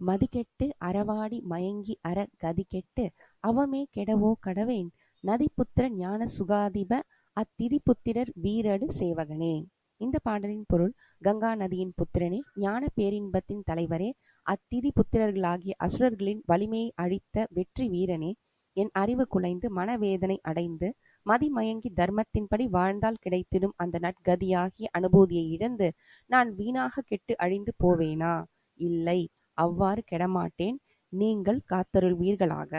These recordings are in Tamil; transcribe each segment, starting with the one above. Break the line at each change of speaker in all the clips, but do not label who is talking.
மதிகெட்டு அறவாடி மயங்கி அற கதிகெட்டு அவமே கெடவோ கடவேன். நதிபுத்திர ஞான சுகாதிப அத்திதிபுத்திரர் வீரடு சேவகனே. இந்த பாடலின் பொருள் கங்கா நதியின் புத்திரனே ஞான பேரின்பத்தின் தலைவரே அத்திதி புத்திரர்களாகிய அசுரர்களின் வலிமையை அழித்த வெற்றி வீரனே. என் அறிவு குலைந்து மனவேதனை அடைந்து மதிமயங்கி தர்மத்தின்படி வாழ்ந்தால் கிடைத்திடும் அந்த நற்கதியாகிய அனுபூதியை இழந்து நான் வீணாக கெட்டு அழிந்து போவேனா? இல்லை. அவ்வாறு கெடமாட்டேன். நீங்கள் காத்தருள்வீர்களாக.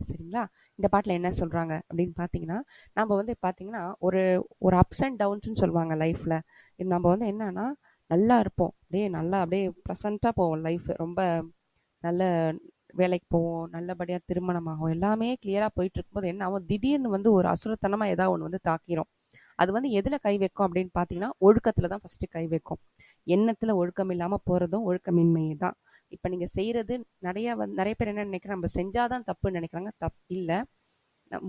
சரிங்களா? இந்த பாட்டில் என்ன சொல்கிறாங்க அப்படின்னு பார்த்தீங்கன்னா நம்ம வந்து பார்த்தீங்கன்னா ஒரு ஒரு அப்ஸ் அண்ட் டவுன்ஸ்னு சொல்லுவாங்க லைஃப்பில் நம்ம வந்து என்னன்னா நல்லா இருப்போம். அப்படியே நல்லா அப்படியே ப்ளசண்ட்டாக போவோம் லைஃப் ரொம்ப நல்ல வேலைக்கு போவோம். நல்லபடியாக திருமணமாகும் எல்லாமே கிளியராக போயிட்டு இருக்கும்போது என்ன ஆகும்? திடீர்னு வந்து ஒரு அசுரத்தனமாக ஏதாவது ஒன்று வந்து தாக்கிரும். அது வந்து எதில் கை வைக்கும் அப்படின்னு பார்த்தீங்கன்னா ஒழுக்கத்தில் தான் ஃபஸ்ட்டு கை வைக்கும். எண்ணத்தில் ஒழுக்கம் இல்லாமல் போகிறதும் ஒழுக்கமின்மையே தான் இப்போ நீங்கள் செய்கிறது நிறைய வந்து நிறைய பேர் என்ன நினைக்கிற நம்ம செஞ்சாதான் தப்புன்னு நினைக்கிறாங்க. தப் இல்லை.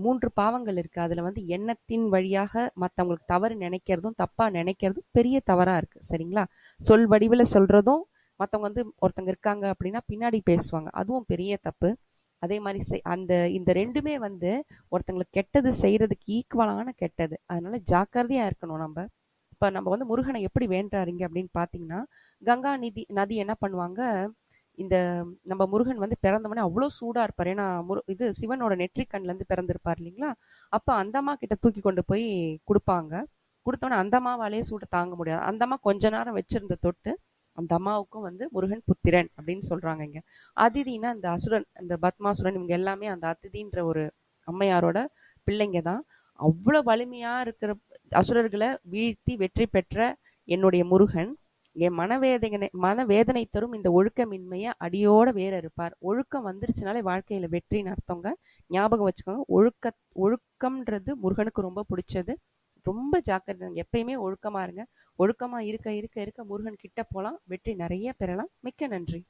மூன்று பாவங்கள் இருக்குது அதில் வந்து எண்ணத்தின் வழியாக மற்றவங்களுக்கு தவறு நினைக்கிறதும் தப்பாக நினைக்கிறதும் பெரிய தவறாக இருக்குது சரிங்களா? சொல் வடிவில் சொல்கிறதும் மற்றவங்க வந்து ஒருத்தங்க இருக்காங்க அப்படின்னா பின்னாடி பேசுவாங்க. அதுவும் பெரிய தப்பு. அதே மாதிரி செய் அந்த இந்த ரெண்டுமே வந்து ஒருத்தங்களுக்கு கெட்டது செய்கிறதுக்கு ஈக்குவலான கெட்டது. அதனால ஜாக்கிரதையாக இருக்கணும் நம்ம. இப்போ நம்ம வந்து முருகனை எப்படி வேண்டாருங்க அப்படின்னு பார்த்தீங்கன்னா கங்கா நிதி நதி என்ன பண்ணுவாங்க? இந்த நம்ம முருகன் வந்து பிறந்தவொடனே அவ்வளோ சூடாக இருப்பார். ஏன்னா முரு இது சிவனோட நெற்றிக்கண்லேருந்து பிறந்திருப்பார் இல்லைங்களா? அப்போ அந்தம்மா கிட்ட தூக்கி கொண்டு போய் கொடுப்பாங்க. கொடுத்தோன்னே அந்தம்மாவாலேயே சூட்டை தாங்க முடியாது. அந்தம்மா கொஞ்ச நேரம் வச்சிருந்த தொட்டு அந்த அம்மாவுக்கும் வந்து முருகன் புத்திரன் அப்படின்னு சொல்கிறாங்க இங்கே. அதிதினா அந்த அசுரன் அந்த பத்மாசுரன் இவங்க எல்லாமே அந்த அதிதின்ற ஒரு அம்மையாரோட பிள்ளைங்க தான். அவ்வளோ வலிமையாக இருக்கிற அசுரர்களை வீழ்த்தி வெற்றி பெற்ற என்னுடைய முருகன். என் மனவேதனை மனவேதனை தரும் இந்த ஒழுக்கமின்மையை அடியோட வேற இருப்பார் ஒழுக்கம் வந்துருச்சுனாலே வாழ்க்கையில வெற்றின்னு அர்த்தங்க. ஞாபகம் வச்சுக்கோங்க. ஒழுக்க ஒழுக்கம்ன்றது முருகனுக்கு ரொம்ப பிடிச்சது. ரொம்ப ஜாக்கிரதை எப்பயுமே ஒழுக்கமா இருங்க. ஒழுக்கமா இருக்க இருக்க இருக்க முருகன் கிட்ட போலாம். வெற்றி நிறைய பெறலாம். மிக்க நன்றி.